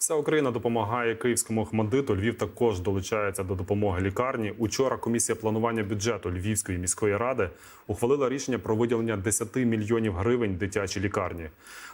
Вся Україна допомагає київському Охмадиту. Львів також долучається до допомоги лікарні. Учора комісія планування бюджету Львівської міської ради ухвалила рішення про виділення 10 мільйонів гривень дитячій лікарні.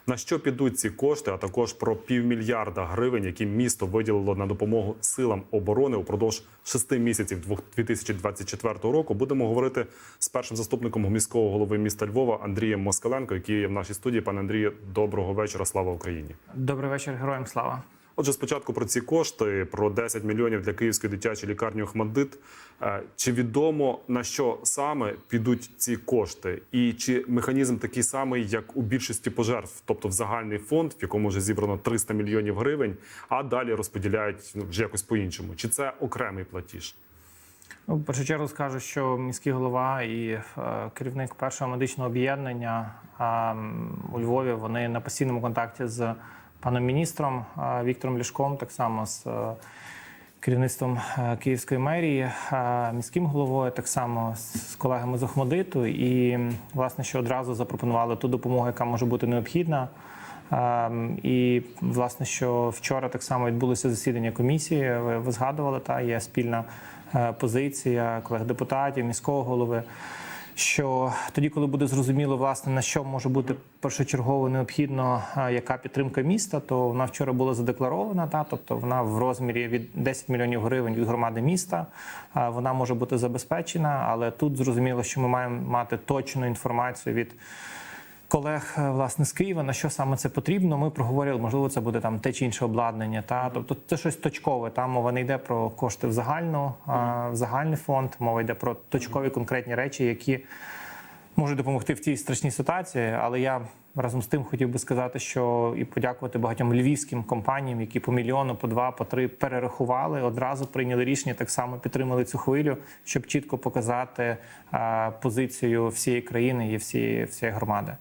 На що підуть ці кошти, а також про півмільярда гривень, які місто виділило на допомогу силам оборони упродовж шести місяців 2024 року. Будемо говорити з першим заступником міського голови міста Львова Андрієм Москаленко, який є в нашій студії. Пане Андрію, доброго вечора. Слава Україні. Добрий вечір, героям слава. Отже, спочатку про ці кошти, про 10 мільйонів для київської дитячої лікарні Охмаддит. Е, Чи відомо на що саме підуть ці кошти, і чи механізм такий самий, як у більшості пожертв, тобто в загальний фонд, в якому вже зібрано 300 мільйонів гривень, а далі розподіляють ну, вже якось по-іншому? Чи це окремий платіж? Ну, в першу чергу скажу, що міський голова і е, керівник першого медичного об'єднання е, у Львові вони на постійному контакті з паном міністром е, Віктором Ляшком, так само з е, керівництвом е, Київської мерії, міським головою, так само з колегами з Охмадиту. І власне, що одразу запропонували ту допомогу, яка може бути необхідна. І власне, що вчора так само відбулося засідання комісії. Ви, ви згадували, та є спільна позиція колег депутатів, міського голови. Що тоді, коли буде зрозуміло, власне на що може бути першочергово необхідно, яка підтримка міста, то вона вчора була задекларована. Та тобто вона в розмірі від 10 мільйонів гривень від громади міста. Вона може бути забезпечена, але тут зрозуміло, що ми маємо мати точну інформацію від колег е, власне з Києва, на що саме це потрібно. Ми проговорили, можливо, це буде там те чи інше обладнання. Та тобто це щось точкове. Та мова не йде про кошти в загальну, а, в загальний фонд. Мова йде про точкові конкретні речі, які можуть допомогти в тій страшній ситуації. Але я разом з тим хотів би сказати, що і подякувати багатьом львівським компаніям, які по мільйону, по два, по три перерахували. Одразу прийняли рішення, так само підтримали цю хвилю, щоб чітко показати е, позицію всієї країни і всієї, всієї громади.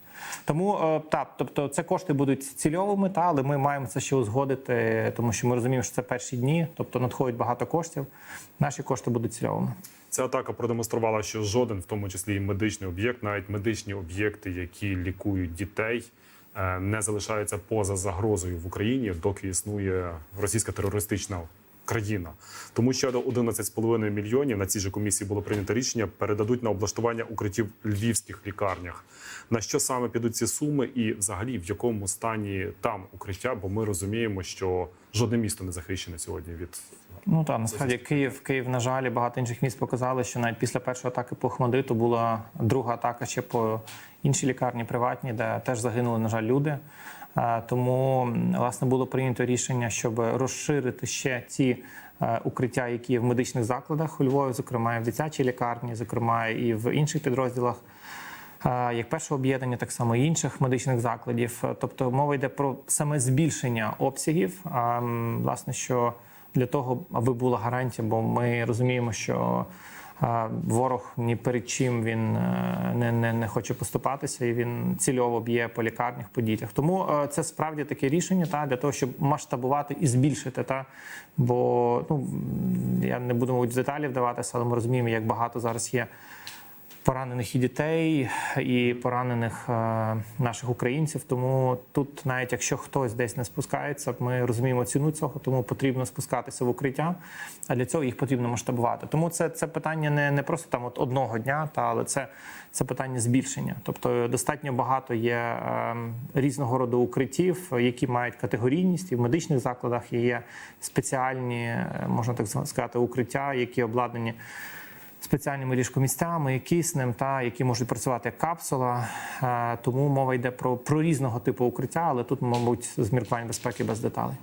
Тому е, так, тобто це кошти будуть цільовими, та але ми маємо це ще узгодити, тому що ми розуміємо, що це перші дні, тобто надходить багато коштів. Наші кошти будуть цільовими. Ця атака продемонструвала, що жоден, в тому числі і медичний об'єкт, навіть медичні об'єкти, які лікують дітей, е, не залишаються поза загрозою в Україні, доки існує російська терористична країна. Тому що 11,5 мільйонів на цій же комісії було прийнято рішення передадуть на облаштування укриттів в львівських лікарнях. На що саме підуть ці суми, і взагалі в якому стані там укриття? Бо ми розуміємо, що жодне місто не захищене сьогодні від Ну так, насправді Київ, Київ, на жаль, багато інших міст показали, що навіть після першої атаки по Хмадиту була друга атака ще по іншій лікарні приватній, де теж загинули, на жаль, люди. Тому власне було прийнято рішення, щоб розширити ще ці е, укриття, які є в медичних закладах у Львові, зокрема і в дитячій лікарні, зокрема і в інших підрозділах. е, Як першого об'єднання, так само і інших медичних закладів. Тобто мова йде про саме збільшення обсягів. Власне, що для того, аби була гарантія, бо ми розуміємо, що ворог ні перед чим він е, не, не, не хоче поступатися, і він цільово б'є по лікарнях, по дітях. Тому е, це справді таке рішення та для того, щоб масштабувати і збільшити. Та бо ну я не буду в деталі вдаватися, але ми розуміємо, як багато зараз є поранених і дітей, і поранених е, наших українців. Тому тут, навіть якщо хтось десь не спускається, ми розуміємо ціну цього, тому потрібно спускатися в укриття. А для цього їх потрібно масштабувати. Тому це, це питання не, не просто там от одного дня, та але це, це питання збільшення. Тобто достатньо багато є е, різного роду укриттів, які мають категорійність, і в медичних закладах є спеціальні, е, можна так сказати, укриття, які обладнані спеціальними ліжкомістями, киснем, та які можуть працювати як капсула. Е, Тому мова йде про, про різного типу укриття, але тут, мабуть, з міркувань безпеки без деталей.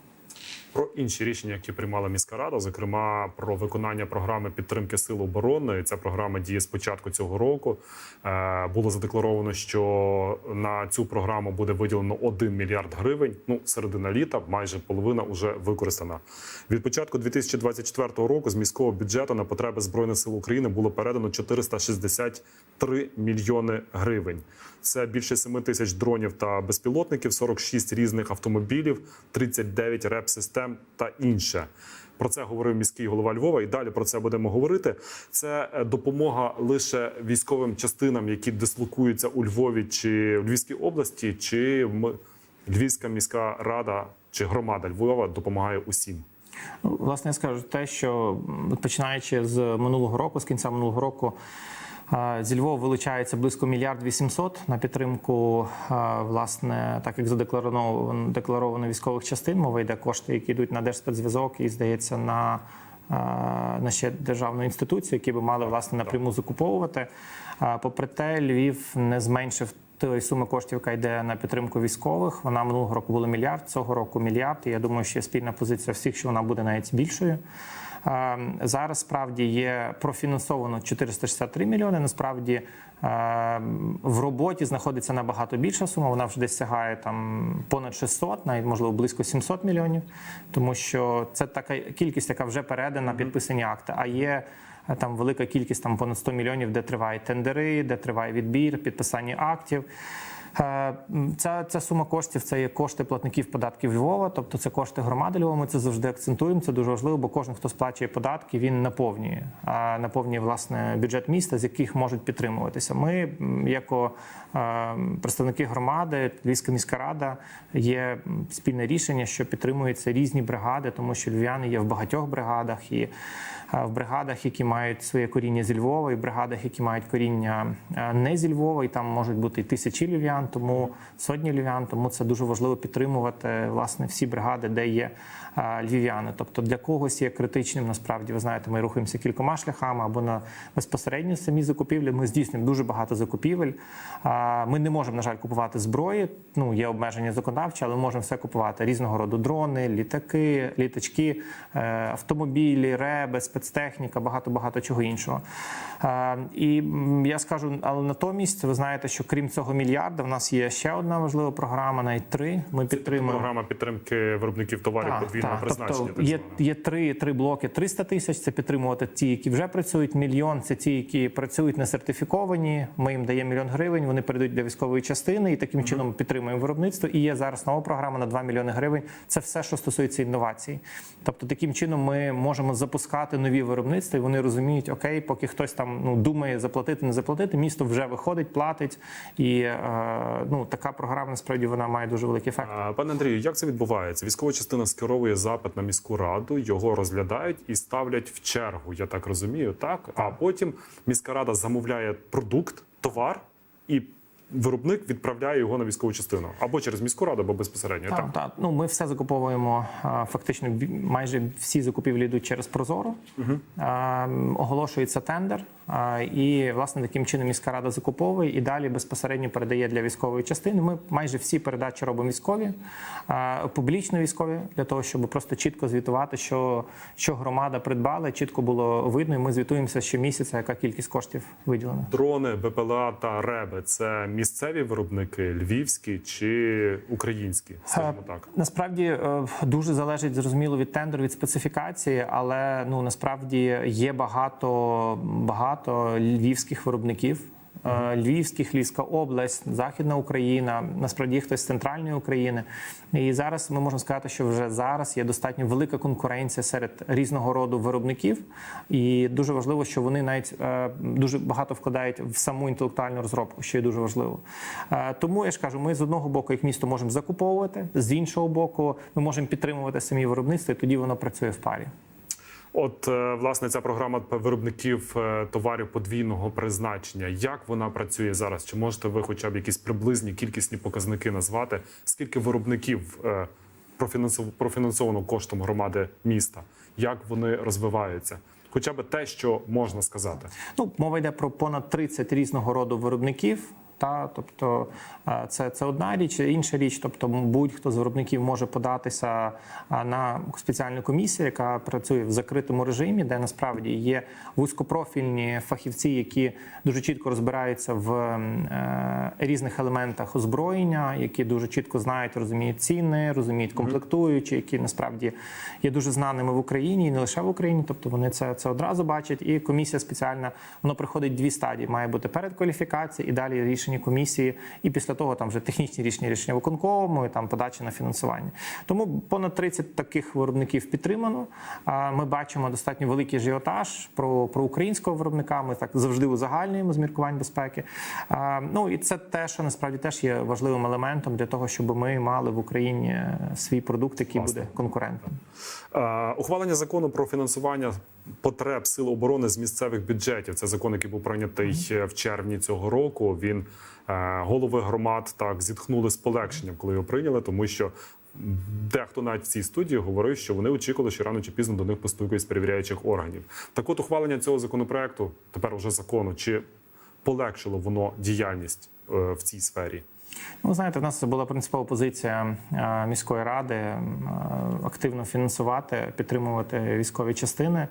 Про інші рішення, які приймала міська рада, зокрема про виконання програми підтримки сил оборони. Ця програма діє з початку цього року. Е, Було задекларовано, що на цю програму буде виділено 1 мільярд гривень. Ну, середина літа, майже половина вже використана. Від початку 2024 року з міського бюджету на потреби збройних сил України було передано 463 мільйони гривень. Це більше 7 тисяч дронів та безпілотників, 46 різних автомобілів, 39 реп-систем та інше. Про це говорив міський голова Львова, і далі про це будемо говорити. Це е, допомога лише військовим частинам, які дислокуються у Львові чи в Львівській області, чи Львівська міська рада чи громада Львова допомагає усім? Ну, власне, я скажу те, що починаючи з минулого року, з кінця минулого року. Зі Львова вилучається близько мільярд вісімсот на підтримку, власне, так як задекларовано декларовано військових частин. Мова йде кошти, які йдуть на держспецзв'язок і здається на, на ще державну інституцію, які би мали власне напряму закуповувати. Попри те, Львів не зменшив тої суми коштів, яка йде на підтримку військових. Вона минулого року була мільярд, цього року мільярд. І я думаю, що є спільна позиція всіх, що вона буде навіть більшою. Зараз справді є профінансовано 463 мільйони. Насправді в роботі знаходиться набагато більша сума. Вона вже десь сягає там понад 600, навіть можливо близько 700 мільйонів. Тому що це така кількість, яка вже передана підписані акти. А є е, там велика кількість, там понад 100 мільйонів, де тривають тендери, де триває відбір, підписання актів. Е, Ця, ця сума коштів це є кошти платників податків Львова, тобто це кошти громади Львова. Ми це завжди акцентуємо. Це дуже важливо, бо кожен, хто сплачує податки, він наповнює наповнює власне бюджет міста, з яких можуть підтримуватися. Ми, як е, представники громади, Львівська міська рада, є спільне рішення, що підтримуються різні бригади, тому що львів'яни є в багатьох бригадах і е, в бригадах, які мають своє коріння зі Львова, і в бригадах, які мають коріння не зі Львова, і там можуть бути і тисячі львів'ян, тому сотні львів'ян. Тому це дуже важливо підтримувати власне всі бригади, де є львів'яни. Тобто для когось є критичним. Насправді, ви знаєте, ми рухаємося кількома шляхами або на безпосередньо самі закупівлі. Ми здійснюємо дуже багато закупівель. Ми не можемо, на жаль, купувати зброї. Ну є обмеження законодавчі, але ми можемо все купувати різного роду дрони, літаки, літачки, е, автомобілі, реби, спецтехніка, багато багато чого іншого. Е, І я скажу, але натомість ви знаєте, що крім цього мільярда, нас є ще одна важлива програма, навіть три. Ми підтримуємо. Програма підтримки виробників товарів подвійного призначення. Тобто так є, є три, три блоки 300 тисяч. Це підтримувати ті, які вже працюють. Мільйон це ті, які працюють не сертифіковані. Ми їм даємо мільйон гривень. Вони перейдуть для військової частини і таким чином підтримуємо виробництво. І є зараз нова програма на 2 мільйони гривень. Це все, що стосується інновацій. Тобто, таким чином ми можемо запускати нові виробництва, і вони розуміють, окей, поки хтось там ну думає заплатити, не заплатити. Місто вже виходить, платить. І е, ну така програма насправді вона має дуже великий ефект. Пане Андрію, як це відбувається? Військова частина скеровує запит на міську раду, його розглядають і ставлять в чергу. Я так розумію, так а потім міська рада замовляє продукт, товар і. Виробник відправляє його на військову частину або через міську раду, або безпосередньо. Так, Так, так. Ну ми все закуповуємо. Фактично, майже всі закупівлі йдуть через Прозоро. М, Оголошується тендер, і власне таким чином міська рада закуповує і далі безпосередньо передає для військової частини. Ми майже всі передачі робимо військові, публічно військові, для того, щоб просто чітко звітувати, що, що громада придбала, чітко було видно. І ми звітуємося щомісяця, яка кількість коштів виділена. Дрони, БПЛА та РЕБи це місцеві виробники, львівські чи українські, скажімо так. Насправді е, дуже залежить зрозуміло від тендеру, від специфікації, але ну насправді є багато багато львівських виробників. Е, Львівських, Львівська область, Західна Україна, насправді хтось з центральної України. І зараз ми можемо сказати, що вже зараз є достатньо велика конкуренція серед різного роду виробників, і дуже важливо, що вони навіть е, дуже багато вкладають в саму інтелектуальну розробку, що є дуже важливо. Е, Тому я ж кажу, ми з одного боку, як місто, можемо закуповувати, з іншого боку, ми можемо підтримувати самі виробництва, і тоді воно працює в парі. От е, власне ця програма виробників е, товарів подвійного призначення. Як вона працює зараз? Чи можете ви, хоча б якісь приблизні кількісні показники назвати? Скільки виробників е, профінансовано коштом громади міста? Як вони розвиваються? Хоча б те, що можна сказати. Ну, мова йде про понад 30 різного роду виробників. Та, тобто е, це, це одна річ, інша річ. Тобто, будь-хто з виробників може податися е, на спеціальну комісію, яка працює в закритому режимі, де насправді є вузькопрофільні фахівці, які дуже чітко розбираються в е, різних елементах озброєння, які дуже чітко знають, розуміють ціни, розуміють комплектуючі, які насправді є дуже знаними в Україні і не лише в Україні. Тобто вони це, це одразу бачать. І комісія спеціальна воно приходить дві стадії: має бути передкваліфікація і далі рішення рішення комісії, і після того там вже технічні рішення рішення виконкому, і там подачі на фінансування. Тому понад 30 таких виробників підтримано. Ми бачимо достатньо великий ажіотаж про, про українського виробника. Ми так завжди узагальнюємо з міркувань безпеки. Ну і це те, що насправді теж є важливим елементом для того, щоб ми мали в Україні свій продукт, який Власне. буде конкурентним. Е, Ухвалення закону про фінансування потреб сил оборони з місцевих бюджетів. Це закон, який був прийнятий е, в червні цього року. Він е, голови громад так зітхнули з полегшенням, коли його прийняли, тому що. Дехто навіть в цій студії говорив, що вони очікували, що рано чи пізно до них постукають з перевіряючих органів. Так от ухвалення цього законопроекту, тепер уже закону, чи полегшило воно діяльність е, в цій сфері? Ну, знаєте, в нас була принципова позиція е, міської ради е, активно фінансувати, підтримувати військові частини.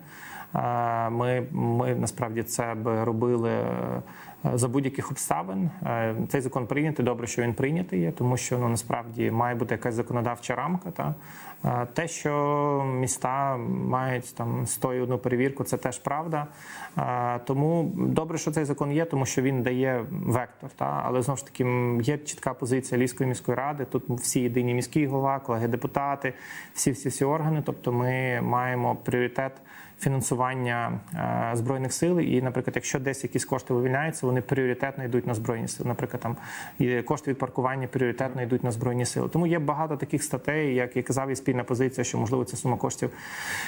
Ми, ми насправді це б робили е, за будь-яких обставин. Е, Цей закон прийнятий. Добре, що він прийнятий є, тому що ну насправді має бути якась законодавча рамка. Та Е, те, що міста мають там 101 перевірку, це теж правда. Тому добре, що цей закон є, тому що він дає вектор. Та але знову ж таки є чітка позиція Львівської міської ради. Тут всі єдині міський голова, колеги депутати, всі всі всі органи. Тобто, ми маємо пріоритет фінансування е, збройних сил. І, наприклад, якщо десь якісь кошти вивільняються, вони пріоритетно йдуть на збройні сили. Наприклад, там і кошти від паркування пріоритетно йдуть на збройні сили. Тому є багато таких статей, як і казав, і спільна позиція, що можливо ця сума коштів.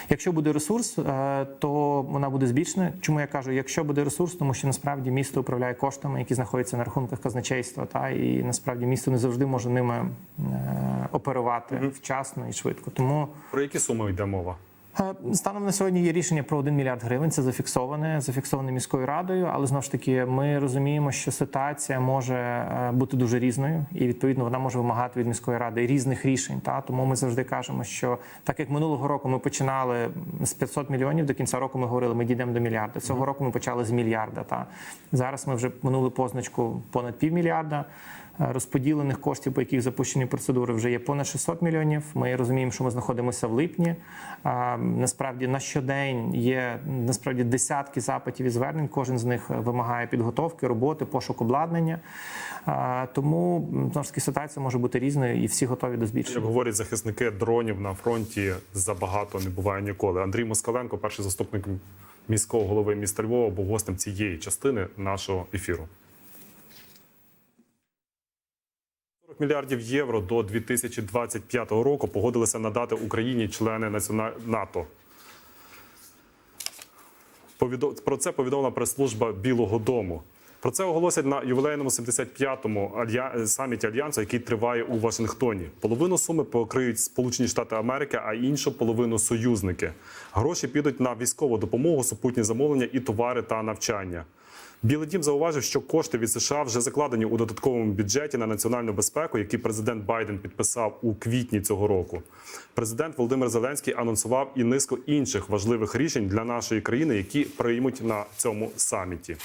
Якщо буде ресурс, е, то вона буде збільшена. Чому я кажу, якщо буде ресурс, тому що насправді місто управляє коштами, які знаходяться на рахунках казначейства, та і насправді місто не завжди може ними е, оперувати вчасно і швидко. Тому Про які суми йде мова? Е, Станом на сьогодні є рішення про 1 мільярд гривень. Це зафіксоване, зафіксоване міською радою. Але знову ж таки, ми розуміємо, що ситуація може е, бути дуже різною, і відповідно вона може вимагати від міської ради різних рішень. Та тому ми завжди кажемо, що так як минулого року ми починали з 500 мільйонів, до кінця року ми говорили, ми дійдемо до мільярда. Цього року ми почали з мільярда. Та зараз ми вже минули позначку понад півмільярда. Е, Розподілених коштів, по яких запущені процедури, вже є понад 600 мільйонів. Ми розуміємо, що ми знаходимося в липні. Насправді на щодень є насправді десятки запитів і звернень. Кожен з них вимагає підготовки, роботи, пошук обладнання. Тому знову ж таки ситуація може бути різною, і всі готові до збільшення. Як говорять захисники дронів на фронті, забагато не буває ніколи. Андрій Москаленко, перший заступник міського голови міста Львова, був гостем цієї частини нашого ефіру. Мільярдів євро до 2025 року погодилися надати Україні члени національ... НАТО. Про це повідомила прес-служба Білого Дому. Про це оголосять на ювілейному 75-му алья... саміті альянсу, який триває у Вашингтоні. Половину суми покриють Сполучені Штати Америки, а іншу половину союзники. Гроші підуть на військову допомогу, супутні замовлення і товари та навчання. Білий дім зауважив, що кошти від США вже закладені у додатковому бюджеті на національну безпеку, який президент Байден підписав у квітні цього року. Президент Володимир Зеленський анонсував і низку інших важливих рішень для нашої країни, які приймуть на цьому саміті.